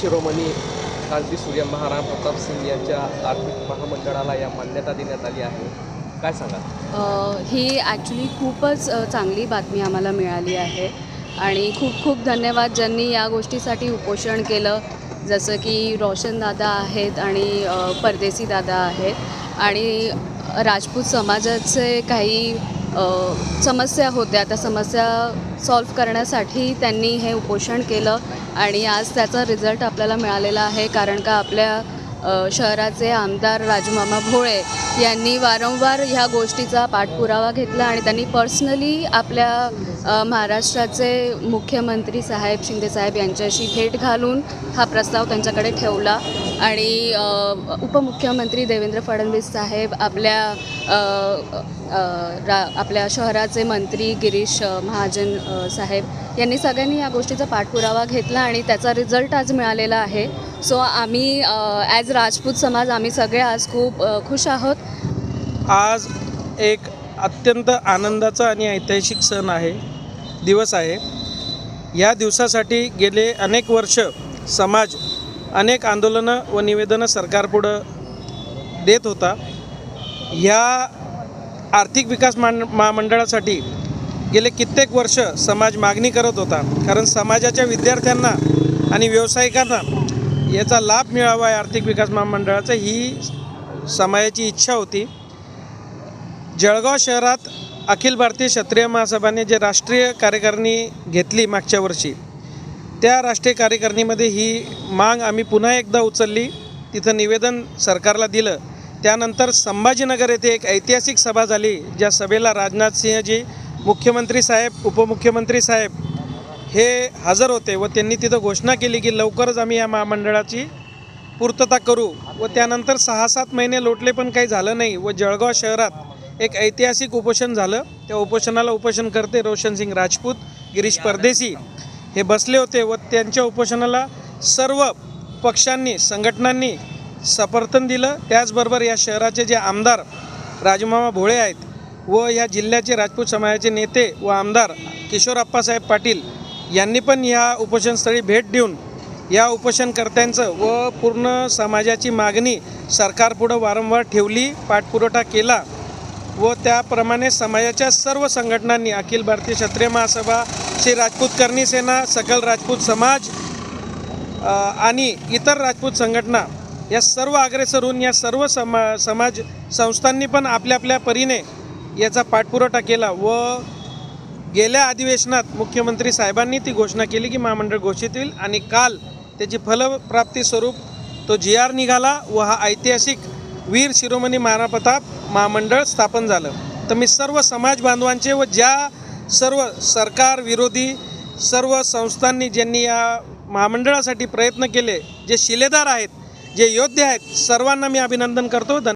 शिरोमणी क्रांती सूर्य महाराणा प्रताप सिंग यांच्या आर्थिक महामंडळाला या मान्यता देण्यात आली आहे. काय सांगा ही ॲक्च्युली खूपच चांगली बातमी आम्हाला मिळाली आहे. आणि खूप खूप धन्यवाद ज्यांनी या गोष्टीसाठी उपोषण केलं. जसं की रोशन दादा आहेत आणि परदेसी दादा आहेत. आणि राजपूत समाजाचे काही समस्या होत्या. त्या समस्या सॉल्व्ह करण्यासाठी त्यांनी हे उपोषण केलं आणि आज त्याचा रिझल्ट आपल्याला मिळालेला आहे. कारण का आपल्या शहराचे आमदार राजमामा भोळे यांनी वारंवार ह्या गोष्टीचा पाठपुरावा घेतला आणि त्यांनी पर्सनली आपल्या महाराष्ट्राचे मुख्यमंत्री साहेब शिंदेसाहेब यांच्याशी भेट घालून हा प्रस्ताव त्यांच्याकडे ठेवला. आणि उपमुख्यमंत्री देवेंद्र फडणवीस साहेब आपल्या रा आपल्या शहराचे मंत्री गिरीश महाजन साहेब यांनी सगळ्यांनी या गोष्टीचा पाठपुरावा घेतला आणि त्याचा रिझल्ट आज मिळालेला आहे. सो आम्ही ॲज राजपूत समाज आम्ही सगळे आज खूप खुश आहोत. आज एक अत्यंत आनंदाचा आणि ऐतिहासिक सण आहे दिवस आहे. या दिवसासाठी गेले अनेक वर्ष समाज अनेक आंदोलनं व निवेदनं सरकारपुढं देत होता. ह्या आर्थिक विकास मान महामंडळासाठी गेले कित्येक वर्ष समाज मागणी करत होता. कारण समाजाच्या विद्यार्थ्यांना आणि व्यावसायिकांना याचा लाभ मिळावा आर्थिक विकास महामंडळाचं ही समाजाची इच्छा होती. जळगाव शहरात अखिल भारतीय क्षत्रिय महासभाने जे राष्ट्रीय कार्यकारिणी घेतली मागच्या वर्षी त्या राष्ट्रीय कार्यकारिणीमध्ये ही माग आम्ही पुन्हा एकदा उचलली. तिथं निवेदन सरकारला दिलं. त्यानंतर संभाजीनगर येथे एक ऐतिहासिक सभा झाली. ज्या सभेला राजनाथ सिंहजी मुख्यमंत्री साहेब उपमुख्यमंत्री साहेब हे हजर होते व त्यांनी तिथं घोषणा केली की लवकरच आम्ही या महामंडळाची पूर्तता करू व त्यानंतर सहा सात महिने लोटले पण काही झालं नाही व जळगाव शहरात एक ऐतिहासिक उपोषण झालं. त्या उपोषणाला उपोषण करते रोशन सिंग राजपूत गिरीश परदेशी हे बसले होते व त्यांच्या उपोषणाला सर्व पक्षांनी संघटनांनी समर्थन दिलं. त्याचबरोबर या शहराचे जे आमदार राजमामा भोळे आहेत व या जिल्ह्याचे राजपूत समाजाचे नेते व आमदार किशोर अप्पासाहेब पाटील यांनी पण या उपोषणस्थळी भेट देऊन या उपोषणकर्त्यांचं व पूर्ण समाजाची मागणी सरकारपुढं वारंवार ठेवली पाठपुरवठा केला व त्याप्रमाणे समाजाच्या सर्व संघटनांनी अखिल भारतीय क्षत्रिय महासभा श्री राजपूत करणी सेना सकल राजपूत समाज आणि इतर राजपूत संघटना या सर्व अग्रेसर होऊन या सर्व समा समाज संस्थांनी पण आपल्या आपल्या परीने याचा पाठपुरवठा केला व गेल्या अधिवेशनात मुख्यमंत्री साहेबांनी ती घोषणा केली की महामंडळ घोषित होईल आणि काल त्याची फलप्राप्ती स्वरूप तो जी आर निघाला व हा ऐतिहासिक वीर शिरोमणी महाराणा प्रताप महामंडळ स्थापन झालं. तर मी सर्व समाज बांधवांचे व ज्या सर्व सरकार विरोधी सर्व संस्थांनी ज्यांनी या महामंडळासाठी प्रयत्न केले जे शिलेदार आहेत जे योद्धे आहेत सर्वांना मी अभिनंदन करतो. धन्यवाद.